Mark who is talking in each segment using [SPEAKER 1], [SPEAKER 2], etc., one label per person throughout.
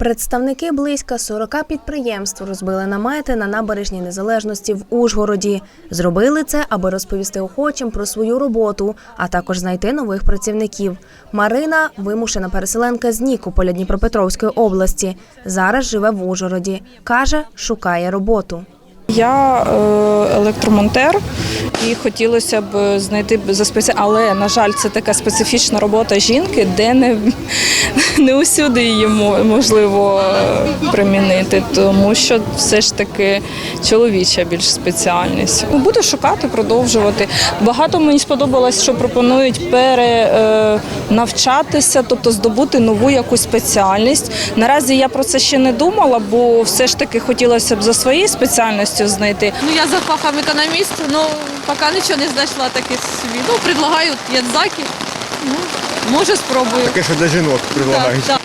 [SPEAKER 1] Представники близько 40 підприємств розбили намети на набережній незалежності в Ужгороді. Зробили це, аби розповісти охочим про свою роботу, а також знайти нових працівників. Марина вимушена переселенка з Нікополя Дніпропетровської області. Зараз живе в Ужгороді. каже, шукає роботу.
[SPEAKER 2] Я е, електромонтер і хотілося б знайти за спеці... але на жаль, це така специфічна робота жінки, де не, не усюди її можливо е, примінити, тому що все ж таки чоловіча більш спеціальність. Буду шукати, продовжувати. Багато мені сподобалось, що пропонують перенавчатися, тобто здобути нову якусь спеціальність. Наразі я про це ще не думала, бо все ж таки хотілося б за своєю спеціальністю знайти.
[SPEAKER 3] Ну, я за фахом економіст, но поки нічого не знайшла таке собі. Ну, предлагають ядзаки. Ну, може, спробую.
[SPEAKER 4] Таке, що для жінок предлагають.
[SPEAKER 3] Так, так.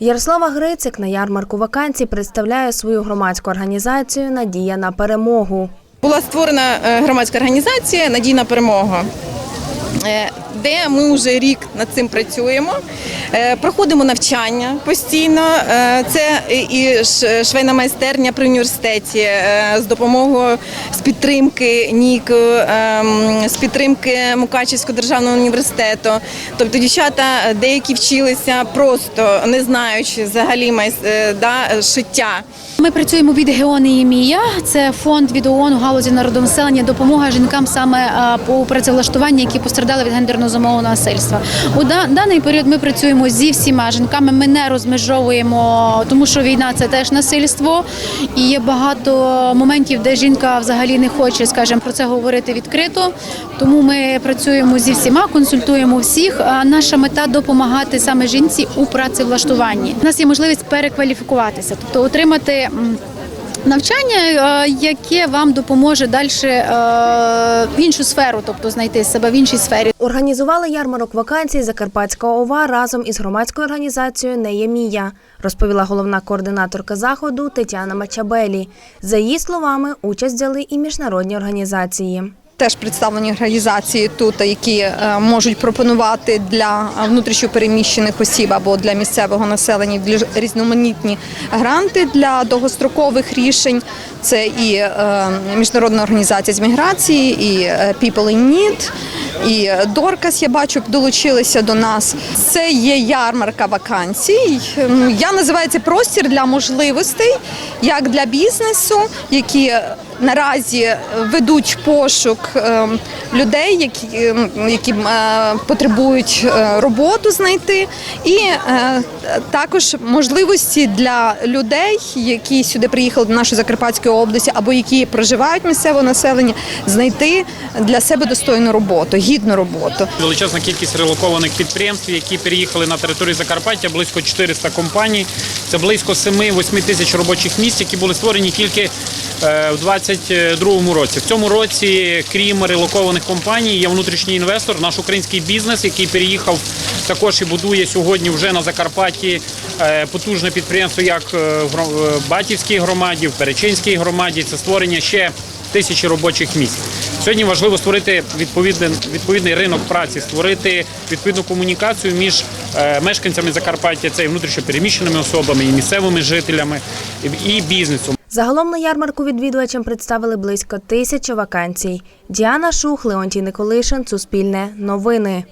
[SPEAKER 1] Ярослава Грицик на ярмарку вакансій представляє свою громадську організацію Надія на перемогу.
[SPEAKER 5] Була створена е, громадська організація Надійна перемога, е, де ми вже рік над цим працюємо. Е, Проходимо навчання постійно. Е, Це і швейна майстерня при університеті е, з допомогою з підтримки НІК, ем, з підтримки Мукачівського державного університету. Тобто дівчата деякі вчилися просто не знаючи взагалі да, шиття.
[SPEAKER 6] Ми працюємо від Геони Ємія. Це фонд від ООН у галузі народонаселення, допомога жінкам саме по працевлаштуванню, які постраждали від гендерно замовленого насильства. У даний період ми працюємо зі всіма жінками. Ми не розмежовуємо, тому що війна це теж насильство, і є багато моментів, де жінка взагалі не хоче, скажімо, про це говорити відкрито. Тому ми працюємо зі всіма, консультуємо всіх. А наша мета допомагати саме жінці у працевлаштуванні. У нас є можливість перекваліфікуватися, тобто отримати. Навчання, е, яке вам допоможе далі в іншу сферу, тобто знайти себе в іншій сфері.
[SPEAKER 1] Організували ярмарок вакансій Закарпатська ОВА разом із громадською організацією Неємія, розповіла головна координаторка заходу Тетяна Мачабелі. За її словами, участь взяли і міжнародні організації.
[SPEAKER 7] Теж представлені організації тут, які е, можуть пропонувати для внутрішньопереміщених осіб або для місцевого населення різноманітні гранти для довгострокових рішень. Це і е, міжнародна організація з міграції, і е, People in Need, і Доркас, я бачу, долучилися до нас. Це є ярмарка вакансій. Я називаю це простір для можливостей, як для бізнесу, які наразі ведуть пошук е, людей, які, е, які е, потребують е, роботу знайти, і е, також можливості для людей, які сюди приїхали до нашої Закарпатської області, або які проживають місцеве населення, знайти для себе достойну роботу, гідну роботу.
[SPEAKER 8] Величезна кількість релокованих підприємств, які переїхали на територію Закарпаття, близько 400 компаній. Це близько 7-8 тисяч робочих місць, які були створені тільки е, в 2022 році. В цьому році, крім релокованих компаній, є внутрішній інвестор, наш український бізнес, який переїхав також і будує сьогодні вже на Закарпатті е, потужне підприємство, як е, в Батівській громаді, в Перечинській громаді. Це створення ще тисячі робочих місць. Сьогодні важливо створити відповідний, відповідний ринок праці, створити відповідну комунікацію між е, мешканцями Закарпаття, це і внутрішньопереміщеними особами, і місцевими жителями, і, бізнесом.
[SPEAKER 1] Загалом на ярмарку відвідувачам представили близько тисячі вакансій. Діана Шух, Леонтій Николишин, Суспільне, Новини.